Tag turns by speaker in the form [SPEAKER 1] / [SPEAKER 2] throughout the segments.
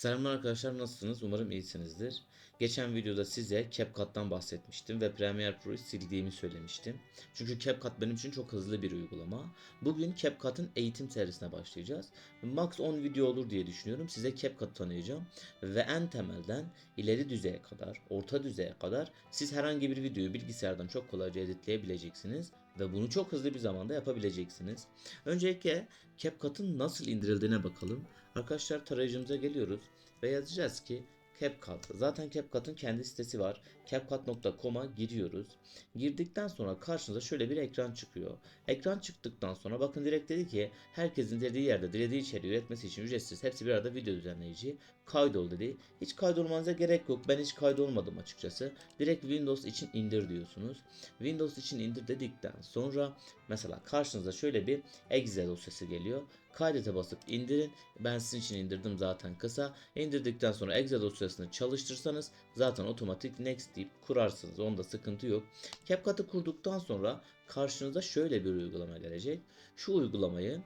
[SPEAKER 1] Selamlar arkadaşlar nasılsınız? Umarım iyisinizdir. Geçen videoda size CapCut'tan bahsetmiştim ve Premiere Pro'yu sildiğimi söylemiştim. Çünkü CapCut benim için çok hızlı bir uygulama. Bugün CapCut'ın eğitim serisine başlayacağız. Max 10 video olur diye düşünüyorum. Size CapCut tanıyacağım ve en temelden ileri düzeye kadar, orta düzeye kadar siz herhangi bir videoyu bilgisayardan çok kolayca editleyebileceksiniz ve bunu çok hızlı bir zamanda yapabileceksiniz. Öncelikle CapCut'ın nasıl indirildiğine bakalım. Arkadaşlar tarayıcımıza geliyoruz ve yazacağız ki CapCut. Zaten CapCut'ın kendi sitesi var. CapCut.com'a giriyoruz. Girdikten sonra karşınıza şöyle bir ekran çıkıyor. Ekran çıktıktan sonra bakın direkt dedi ki herkesin dilediği yerde dilediği içeriği üretmesi için ücretsiz. Hepsi bir arada video düzenleyici. Kaydol dedi. Hiç kaydolmanıza gerek yok. Ben hiç kaydolmadım açıkçası. Direkt Windows için indir diyorsunuz. Windows için indir dedikten sonra mesela karşınıza şöyle bir exe dosyası geliyor. Kaydete basıp indirin. Ben sizin için indirdim zaten kısa. İndirdikten sonra exe dosyasını çalıştırsanız zaten otomatik next deyip kurarsınız. Onda sıkıntı yok. CapCut'ı kurduktan sonra karşınıza şöyle bir uygulama gelecek. Şu uygulamayı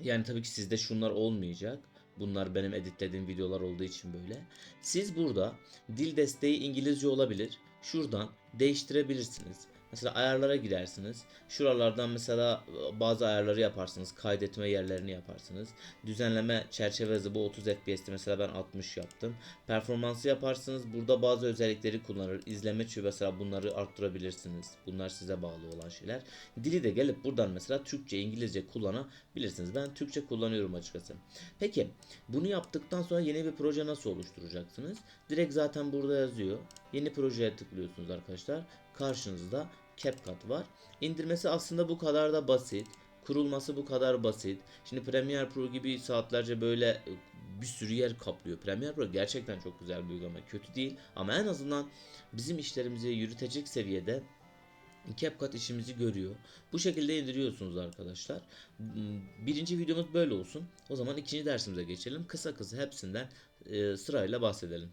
[SPEAKER 1] yani tabii ki sizde şunlar olmayacak. Bunlar benim editlediğim videolar olduğu için böyle. Siz burada dil desteği İngilizce olabilir. Şuradan değiştirebilirsiniz. Mesela ayarlara girersiniz. Şuralardan mesela e, bazı ayarları yaparsınız. Kaydetme yerlerini yaparsınız. Düzenleme çerçeve hızı bu 30 FPS'ti mesela ben 60 yaptım. Performansı yaparsınız. Burada bazı özellikleri kullanır. İzleme çü mesela bunları arttırabilirsiniz. Bunlar size bağlı olan şeyler. Dili de gelip buradan mesela Türkçe, İngilizce kullanabilirsiniz. Ben Türkçe kullanıyorum açıkçası. Peki bunu yaptıktan sonra yeni bir proje nasıl oluşturacaksınız? Direkt zaten burada yazıyor. Yeni projeye tıklıyorsunuz arkadaşlar. Karşınızda CapCut var. İndirmesi aslında bu kadar da basit. Kurulması bu kadar basit. Şimdi Premiere Pro gibi saatlerce böyle e, bir sürü yer kaplıyor. Premiere Pro gerçekten çok güzel bir uygulama. Kötü değil ama en azından bizim işlerimizi yürütecek seviyede CapCut işimizi görüyor. Bu şekilde indiriyorsunuz arkadaşlar. Birinci videomuz böyle olsun. O zaman ikinci dersimize geçelim. Kısa kısa hepsinden e, sırayla bahsedelim.